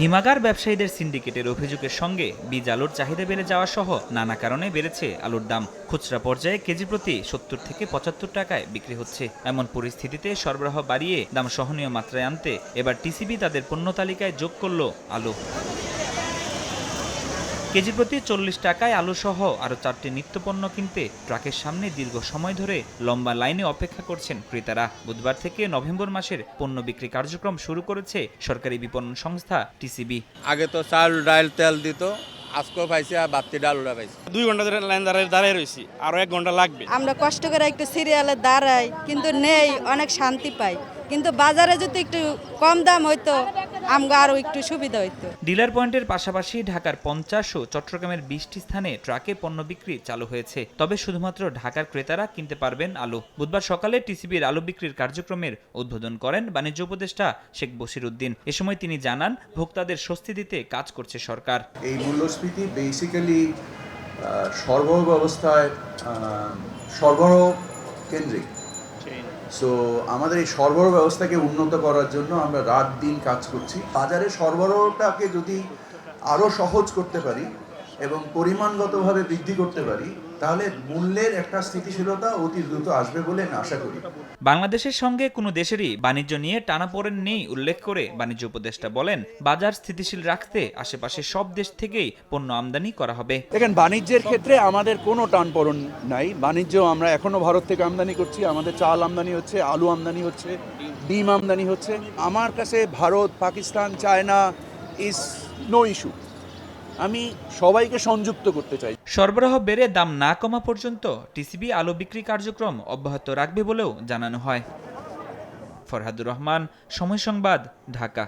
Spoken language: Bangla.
হিমাগার ব্যবসায়ীদের সিন্ডিকেটের অভিযোগের সঙ্গে বীজ আলুর চাহিদা বেড়ে যাওয়া সহ নানা কারণে বেড়েছে আলুর দাম। খুচরা পর্যায়ে কেজি প্রতি সত্তর থেকে পঁচাত্তর টাকায় বিক্রি হচ্ছে। এমন পরিস্থিতিতে সরবরাহ বাড়িয়ে দাম সহনীয় মাত্রায় আনতে এবার টিসিবি তাদের পণ্য তালিকায় যোগ করল আলু। কেজি প্রতি চল্লিশ টাকায় আলু সহ আরও চারটি নিত্যপণ্য কিনতে ট্রাকের সামনে দীর্ঘ সময় ধরে লম্বা লাইনে অপেক্ষা করছেন ক্রেতারা। বুধবার থেকে নভেম্বর মাসের পণ্য বিক্রি কার্যক্রম শুরু করেছে সরকারি বিপণন সংস্থা টিসিবি। আগে তো চাল ডাল তেল দিত আজকেও পাইছে আর বাত্তি ডাল ওরা পাইছে। দুই ঘণ্টা ধরে লাইন দাঁড়ায় দাঁড়িয়ে রয়েছি আরও এক ঘণ্টা লাগবে। আমরা কষ্ট করে একটু সিরিয়ালে দাঁড়াই কিন্তু নেই অনেক শান্তি পাই। কিন্তু বাজারে যদি একটু কম দাম হইতো আমগো আরও একটু সুবিধা হইতো। ডিলার পয়েন্টের পাশাপাশি ঢাকার পঞ্চাশ ও চট্টগ্রামের বিশটি স্থানে ট্রাকে পণ্য বিক্রি চালু হয়েছে। তবে শুধুমাত্র ঢাকার ক্রেতারা কিনতে পারবেন আলু। বুধবার সকালে টিসিবির আলু বিক্রির কার্যক্রমের উদ্বোধন করেন বাণিজ্য উপদেষ্টা শেখ বসির উদ্দিন এ সময় তিনি জানান ভোক্তাদের স্বস্তি দিতে কাজ করছে সরকার। এই মূল্যস্ফীতি বেসিক্যালি সরবরাহ ব্যবস্থায় সরবরাহ কেন্দ্রিক। সো আমাদের এই সরবরাহ ব্যবস্থাকে উন্নত করার জন্য আমরা রাত দিন কাজ করছি। বাজারে সরবরাহটাকে যদি আরও সহজ করতে পারি এবং পরিমাণগতভাবে বৃদ্ধি করতে পারি তাহলে মূল্যের একটা স্থিতিশীলতা অতি দ্রুত আসবে বলে আমি আশা করি। বাংলাদেশের সঙ্গে কোনো দেশেরই বাণিজ্য নিয়ে টানাপোড়েন নেই উল্লেখ করে বাণিজ্য উপদেষ্টা বলেন বাজার স্থিতিশীল রাখতে আশেপাশে সব দেশ থেকেই পণ্য আমদানি করা হবে। দেখেন বাণিজ্যের ক্ষেত্রে আমাদের কোনো টানপড়ন নাই। বাণিজ্য আমরা এখনও ভারত থেকে আমদানি করছি। আমাদের চাল আমদানি হচ্ছে আলু আমদানি হচ্ছে ডিম আমদানি হচ্ছে। আমার কাছে Bharat Pakistan China is no issue আমি সবাইকে সংযুক্ত করতে চাই। সরবরাহ বেড়ে দাম না কমা পর্যন্ত টিসিবি আলু বিক্রি কার্যক্রম অব্যাহত রাখবে বলেও জানানো হয়। ফরহাদুর রহমান, সময় সংবাদ, ঢাকা।